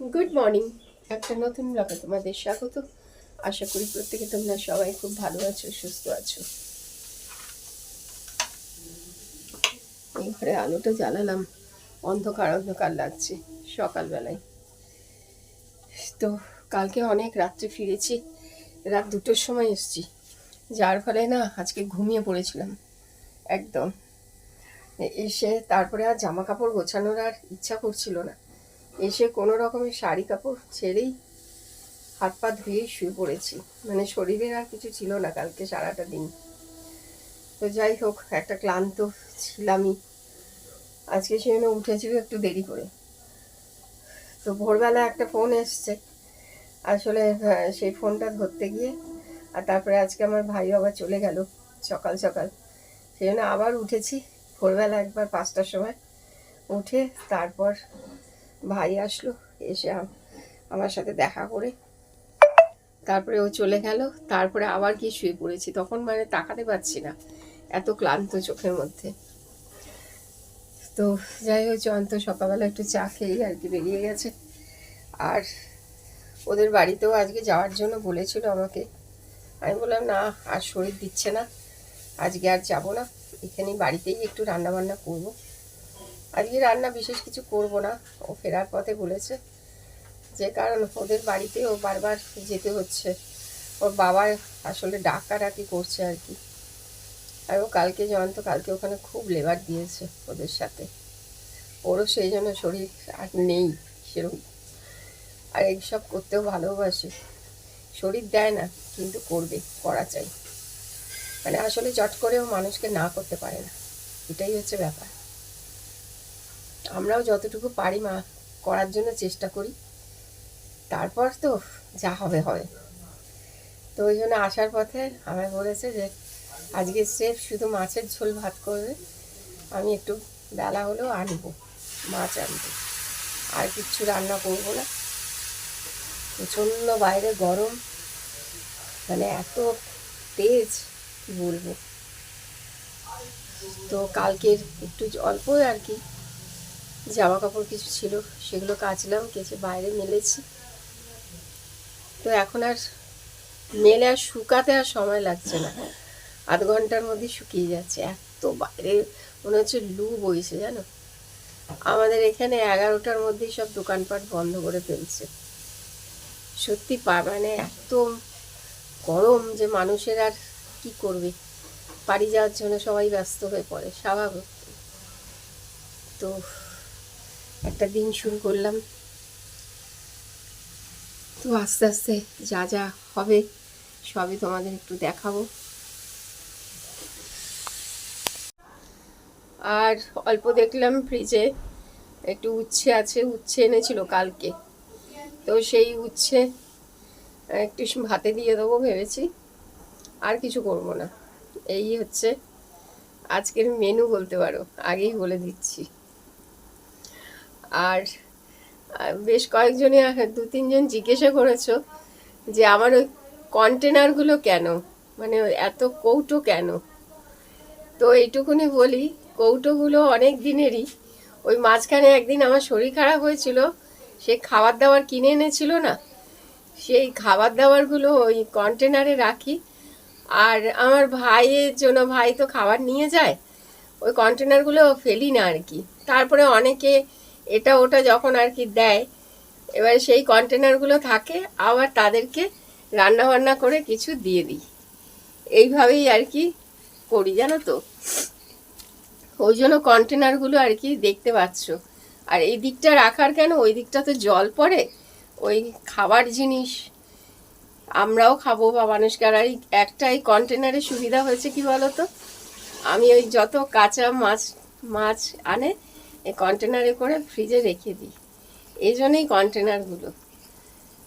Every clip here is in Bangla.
গুড মর্নিং একটা নতুন ব্লগে তোমাদের স্বাগত। আশা করি প্রত্যেকে তোমরা সবাই খুব ভালো আছো, সুস্থ আছো। এই ঘরে আলোটা জ্বালালাম। অন্ধকার অন্ধকার লাগছে সকালবেলায়। তো কালকে অনেক রাত্রে ফিরেছি। রাত দুটোর সময় এসেছি। যার ফলে না আজকে ঘুমিয়ে পড়েছিলাম। একদম। এসে তারপরে আর জামা কাপড় গোছানোর আর ইচ্ছা করছিল না। এসে কোনো রকমের শাড়ি কাপড় ছেড়েই হাত পা ধুয়েই শুয়ে পড়েছি। মানে শরীরের আর কিছু ছিল না কালকে সারাটা দিন। তো যাই হোক একটা ক্লান্ত ছিলামই। আজকে সেজন্য উঠেছিল একটু দেরি করে। তো ভোরবেলা একটা ফোন এসছে। আসলে আহ, সেই ফোনটা ধরতে গিয়ে আর তারপরে আজকে আমার ভাই আবার চলে গেল সকাল সকাল। সেই জন্য আবার উঠেছি। ভোরবেলা একবার পাঁচটার সময়। উঠে তারপর ভাই আসলো, এসে আমার সাথে দেখা করে। তারপরে ও চলে গেল, তারপরে আবার গিয়ে শুয়ে পড়েছি। তখন মানে তাকাতে পারছি না, এত ক্লান্ত চোখের মধ্যে। তো যাই হোক জয়ন্ত সকালবেলা একটু চা খেয়েই আর কি বেরিয়ে গেছে। আর ওদের বাড়িতেও আজকে যাওয়ার জন্য বলেছিল আমাকে। আমি বললাম, না, আর শরীর দিচ্ছে না। আজকে আর যাব না। এখানেই বাড়িতেই একটু রান্না বান্না করব। আজকে রান্না বিশেষ কিছু করব না। ও ফেরার পথে বলেছে যে, কারণ ওদের বাড়িতে ও বারবার যেতে হচ্ছে। ওর বাবা আসলে ডাকাডাকি করছে আর কি। আর ও কালকে জয়ন্ত কালকে ওখানে খুব লেবার দিয়েছে ওদের সাথে। ওরও সেই জন্য শরীর আর নেই সেরকম। আর এইসব করতেও ভালোবাসে। শরীর দেয় না, কিন্তু করবে, করা চাই। মানে আসলে চট করেও মানুষকে না করতে পারে না। এটাই হচ্ছে ব্যাপার। আমরাও যতটুকু পারি মা, করার জন্য চেষ্টা করি। তারপর তো যা হবে হবে। তো ওই জন্য আসার পথে আমায় বলেছে যে, আজকে স্রেফ শুধু মাছের ঝোল ভাত করবে, আমি একটু বেলা হলেও আনব, মাছ আনব। আর কিচ্ছু রান্না করব না। প্রচণ্ড বাইরে গরম। মানে এত তেজ, কি বলব। তো কালকের একটু অল্পই আর কি। জামা কাপড় কিছু ছিল, সেগুলো কাচলাম, কেচে বাইরে মেলেছি। তো এখন আর মেলে আর শুকাতে আর সময় লাগছে না। আধ ঘণ্টার মধ্যে শুকিয়ে যাচ্ছে, এত বাইরে মনে হচ্ছে লু বইছে, জানো? আমাদের এখানে এগারোটার মধ্যেই সব দোকানপাট বন্ধ করে ফেলছে। সত্যি পা মানে এত গরম যে মানুষের আর কি করবে? বাড়ি যাওয়ার জন্য সবাই ব্যস্ত হয়ে পড়ে, স্বাভাবিক। তো একটা দিন শুরু করলাম। তো আস্তে আস্তে যা যা হবে, সবই তোমাদের একটু দেখাবো। আর অল্প দেখলাম ফ্রিজে একটু উচ্ছে আছে, উচ্ছে এনেছিল কালকে। তো সেই উচ্ছে একটু ভাতে দিয়ে দেবো ভেবেছি, আর কিছু করব না। এই হচ্ছে আজকের মেনু বলতে পারো, আগেই বলে দিচ্ছি। আর বেশ কয়েকজনই দু তিনজন জিজ্ঞাসা করেছ যে আমার ওই কন্টেনারগুলো কেন? মানে এত কৌটো কেন? তো এইটুকুনি বলি, কৌটোগুলো অনেক দিনেরই। ওই মাঝখানে একদিন আমার শরীর খারাপ হয়েছিল, সে খাবার দাবার কিনে এনেছিল না? সেই খাবার দাবারগুলো ওই কন্টেনারে রাখি। আর আমার ভাইয়ের জন্য, ভাই তো খাবার নিয়ে যায়, ওই কন্টেনারগুলো ফেলি না আর কি। তারপরে অনেকে এটা ওটা যখন আর কি দেয়, এবার সেই কন্টেনারগুলো থাকে, আবার তাদেরকে রান্না বান্না করে কিছু দিয়ে দিই। এইভাবেই আর কি করি, জানো তো? ওই জন্য কন্টেনারগুলো আর কি দেখতে পাচ্ছ। আর এই দিকটা রাখার কেন? ওই দিকটা তো জল পড়ে? ওই খাবার জিনিস। আমরাও খাব বা মানুষকে আর এই একটা এই কন্টেনারের সুবিধা হয়েছে কি বলতো? আমি ওই যত কাঁচা মাছ মাছ আনে এই কন্টেনারে করে ফ্রিজে রেখে দিই। এই জন্যই কন্টেনারগুলো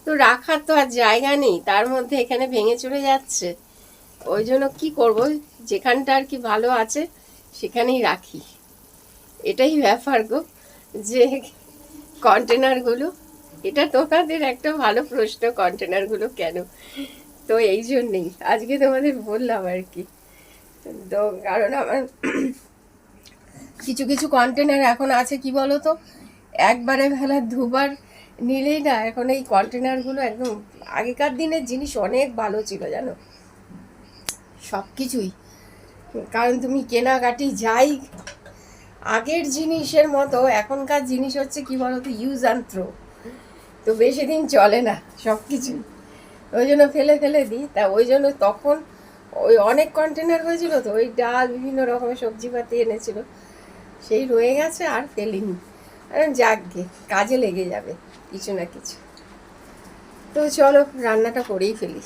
তো রাখার তো আর জায়গা নেই, তার মধ্যে এখানে ভেঙে চলে যাচ্ছে। ওই জন্য কী করব? যেখানটা আর কি ভালো আছে, সেখানেই রাখি। এটাই ব্যাপার গো, যে কন্টেনারগুলো এটা তোমাদের একটা ভালো প্রশ্ন কন্টেনারগুলো কেন? তো এই জন্যেই, আজকে তোমাদের বললাম আর কি। তো কারণ আমার কিছু কিছু কন্টেনার এখন আছে, কি বলো তো একবারে ফেলা দুবার নিলেই না, এখন এই কন্টেনারগুলো একদম আগেকার দিনের জিনিস অনেক ভালো ছিল, জানো? সব কিছুই কারণ তুমি কেনাকাটি যাই, আগের জিনিসের মতো এখনকার জিনিস হচ্ছে কি বলো তো ইউজ অ্যান্ড থ্রো তো বেশি দিন চলে না সব কিছুই ওই জন্য ফেলে ফেলে দিই। তা ওই জন্য তখন ওই অনেক কন্টেনার হয়েছিল তো, ওই ডাল, বিভিন্ন রকমের সবজিপাতি এনেছিল। সেই রয়ে গেছে আর ফেলিনি। আর যাকগে, কাজে লেগে যাবে, কিছু না কিছু। তো চলো, রান্নাটা করেই ফেলি।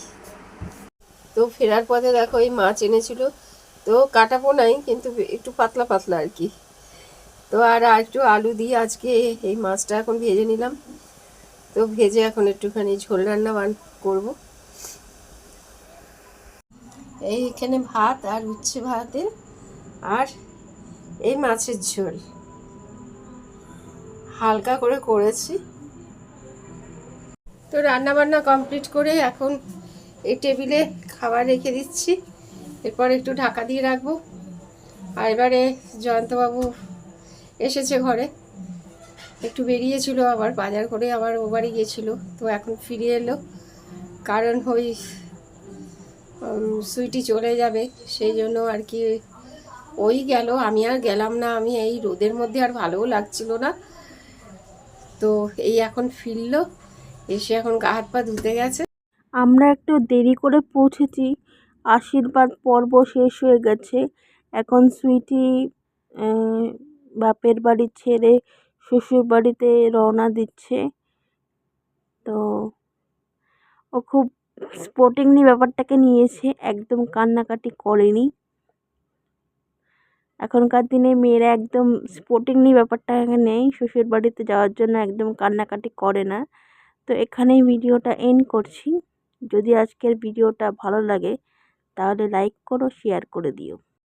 তো ফেরার পথে দেখো, এই মাছ এনেছিল। তো কাটাবো নাই, কিন্তু একটু পাতলা পাতলা আর কি। তো আর আর একটু আলু দিয়ে আজকে এই মাছটা এখন ভেজে নিলাম। তো ভেজে এখন একটুখানি ঝোল রান্না বান করব। এইখানে ভাত আর উচ্ছে ভাতে আর এই মাছের ঝোল। হালকা করে করেছি। তো রান্না বান্না কমপ্লিট করে এখন এই টেবিলে খাবার রেখে দিচ্ছি। এরপর একটু ঢাকা দিয়ে রাখব। আর এবারে জয়ন্তবাবু এসেছে ঘরে। একটু বেরিয়েছিল আবার, বাজার করে আবার ও বাড়ি গিয়েছিল। তো এখন ফিরে এলো। কারণ ওই সুইটি চলে যাবে। সেই জন্য আর কি ওই গেল, আমি আর গেলাম না, আমি এই রোদের মধ্যে আর ভালোও লাগছিল না। তো এই এখন ফিরলো, এসে এখন গা হাত পা ধুতে গেছে। আমরা একটু দেরি করে পৌঁছেছি, আশীর্বাদ পর্ব শেষ হয়ে গেছে। এখন সুইটি বাপের বাড়ি ছেড়ে শ্বশুর বাড়িতে রওনা দিচ্ছে। তো ও খুব স্পোর্টিংলি ব্যাপারটাকে নিয়েছে, একদম কান্নাকাটি করেনি। এখনকার দিনে মেয়েরা একদম স্পোর্টিং নিয়ে ব্যাপারটা নেই। শ্বশুর বাড়িতে যাওয়ার জন্য একদম কান্নাকাটি করে না। তো এখানেই ভিডিওটা এন্ড করছি। যদি আজকের ভিডিওটা ভালো লাগে, তাহলে লাইক করো শেয়ার করে দিও।